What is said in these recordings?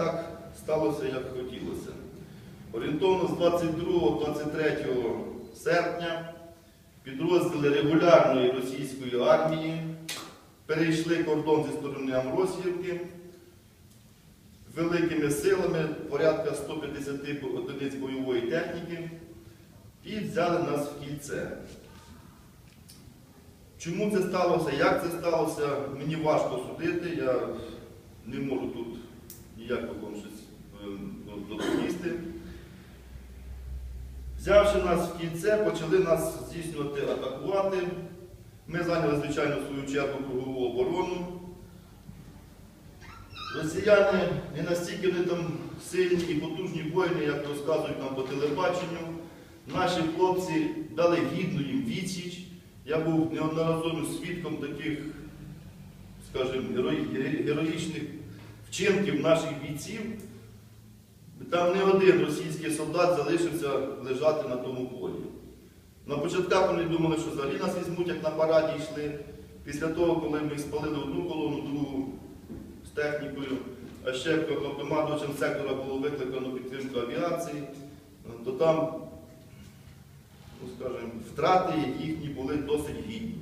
так сталося, як хотілося. Орієнтовно з 22-23 серпня підрозділи регулярної російської армії перейшли кордон зі сторони Амросіївки великими силами, порядка 150 одиниць бойової техніки, і взяли нас в кільце. Чому це сталося, як це сталося, мені важко судити, я не можу тут ніяк вам щось е, доповісти. Взявши нас в кільце, почали нас здійснювати атакувати. Ми зайняли, звичайно, свою чергу кругову оборону. Росіяни не настільки вони там сильні і потужні воїни, як розказують нам по телебаченню. Наші хлопці дали гідну їм відсіч. Я був неодноразовим свідком таких, скажімо, герої- героїчних вчинків наших бійців. Там не один російський солдат залишився лежати на тому полі. На початках вони думали, що взагалі нас візьмуть, як на параді йшли. Після того, коли ми спалили одну колону, другу з технікою, а ще командувачем сектора було викликано підтримку авіації, то там, ну, скажімо, втрати їхні були досить гідні.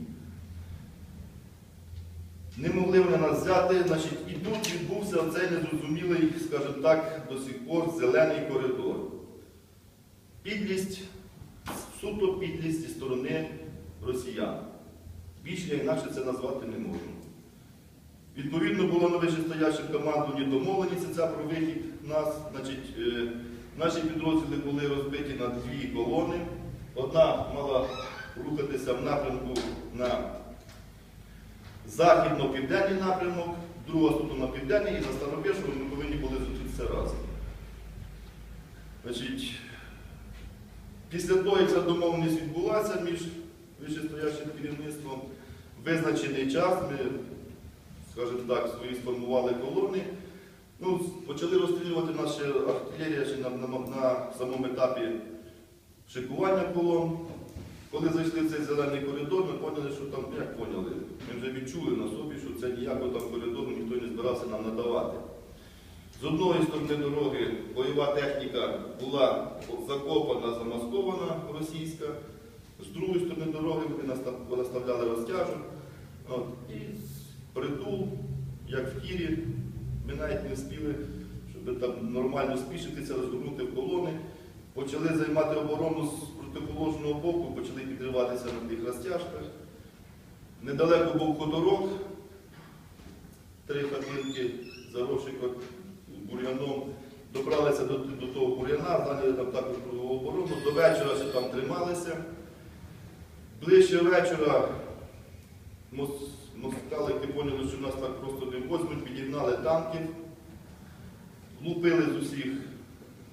Не могли вони нас взяти, значить, і тут відбувся оцей незрозумілий, скажімо так, до сих пор зелений коридор. Підлість, суто підлість зі сторони росіян. Більше інакше це назвати не можу. Відповідно, було на вищестоящих командуванні домовленість ця про вихід нас. Значить, е, наші підрозділи були розбиті на дві колони. Одна мала рухатися в напрямку на західно-південний напрямок, друга суто на південний і за Старобєшою ми повинні були зустрітися разом. Значить, після того, як ця домовленість відбулася між вищестоящим керівництвом, визначений час ми, скажімо так, свої сформували колони. Ну, почали розстрілювати наші артилерія ще на, на, на самому етапі шикування колон. Коли зайшли в цей зелений коридор, ми поняли, що там, як поняли, ми вже відчули на собі, що це ніякого там коридору ніхто не збирався нам надавати. З одної сторони дороги бойова техніка була закопана, замаскована російська, з другої сторони дороги вони наставляли розтяжок. От, і притул, як в Кірі, ми навіть не встигли, щоб там нормально спішитися, розгорнути в колони. Почали займати оборону протиположного боку, почали підриватися на тих розтяжках. Недалеко був хуторок, три хатинки заросші бур'яном. Добралися до, до того бур'яна, зайняли там також кругову оборону. До вечора ще там трималися. Ближче вечора мос- москалики поняли, що нас так просто не возьмуть, підігнали танків, лупили з усіх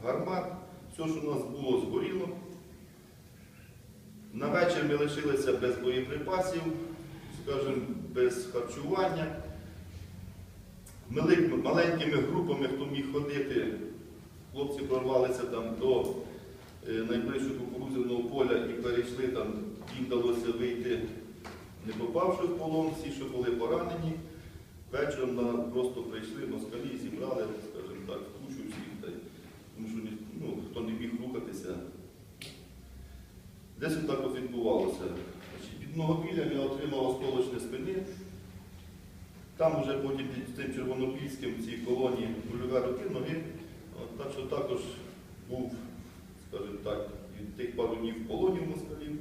гармат, все, що у нас було, згоріло. На вечір ми лишилися без боєприпасів, скажімо, без харчування. Маленькими групами, хто міг ходити, хлопці прорвалися там до е, найближчого кукурудзяного поля і перейшли там, їм вдалося вийти, не попавши в полон, всі, що були поранені. Вечором на, просто прийшли москалі, зібрали, скажімо так, в кучу всіх, тому що ну, хто не міг рухатися. Десь так відбувалося. Під Від Многопілля я отримав осколочне спини. Там вже потім під тим червонопільським в цій колонії кульове руки, ноги. Так що також був, скажімо так, від тих пару днів в полоні в москалів.